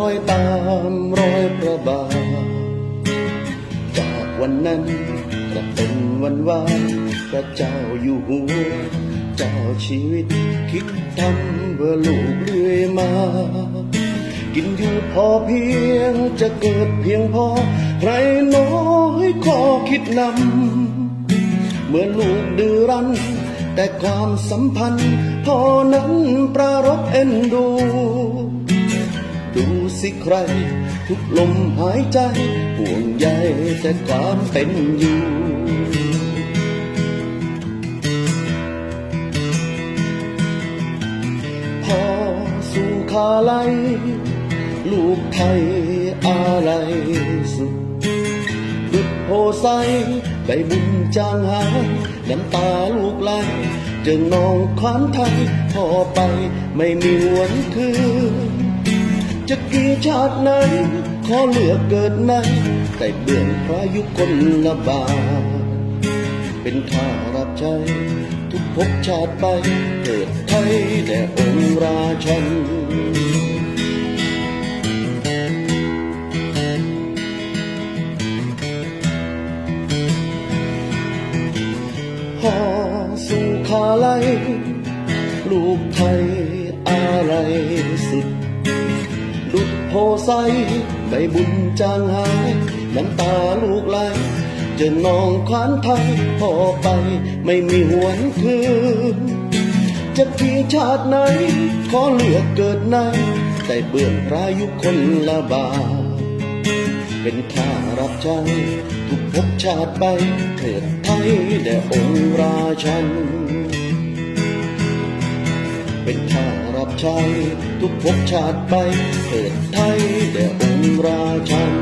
อยตามรอยพระบาทจากวันนั้นก็เป็นวันวานพระเจ้าอยู่หัว เจ้าชีวิตคิดทำเพื่อลูกเรื่อยมา กินอยู่พอเพียงจะเกิดเพียงพอใครน้อยขอคิดนำเมื่อลูกดื้อรั้นแต่ความสัมพันธ์พ่อนั้นประรบเอ็นดู ดูสิใคร ทุกลมหายใจห่วงใยแต่ความเป็นอยู่พอสู่คาไลลูกไทยอะไรสุดดุดโพไซใบบุญจางหายน้ำตาลูกไหลจอน้องขวานไทยพอไปไม่มีหวนคืน จะกี่ชาติไหน ขอเลือกเกิดในแต่เบื้องพระยุคนละบาเป็นข้ารับใช้ทุกภพชาติไป เกิดไทยแด่องค์ราชันพอสู่คาไลยลูกไทยอะไรสุด โพไซใบบุญจางหาย น้ำตาลูกไหลจอน้องควานไทยพอไปไม่มีหวนคืน จะกี่ชาติไหน ขอเลือกเกิดในแต่เบื้องพระยุคนละบา เป็นข้ารับใช้ทุกภพชาติไปเถิดไทยแด่องค์ราชัน เป็นข้ารับใช้ทุกภพชาติไปเปิดไทยแด่องค์ราชัน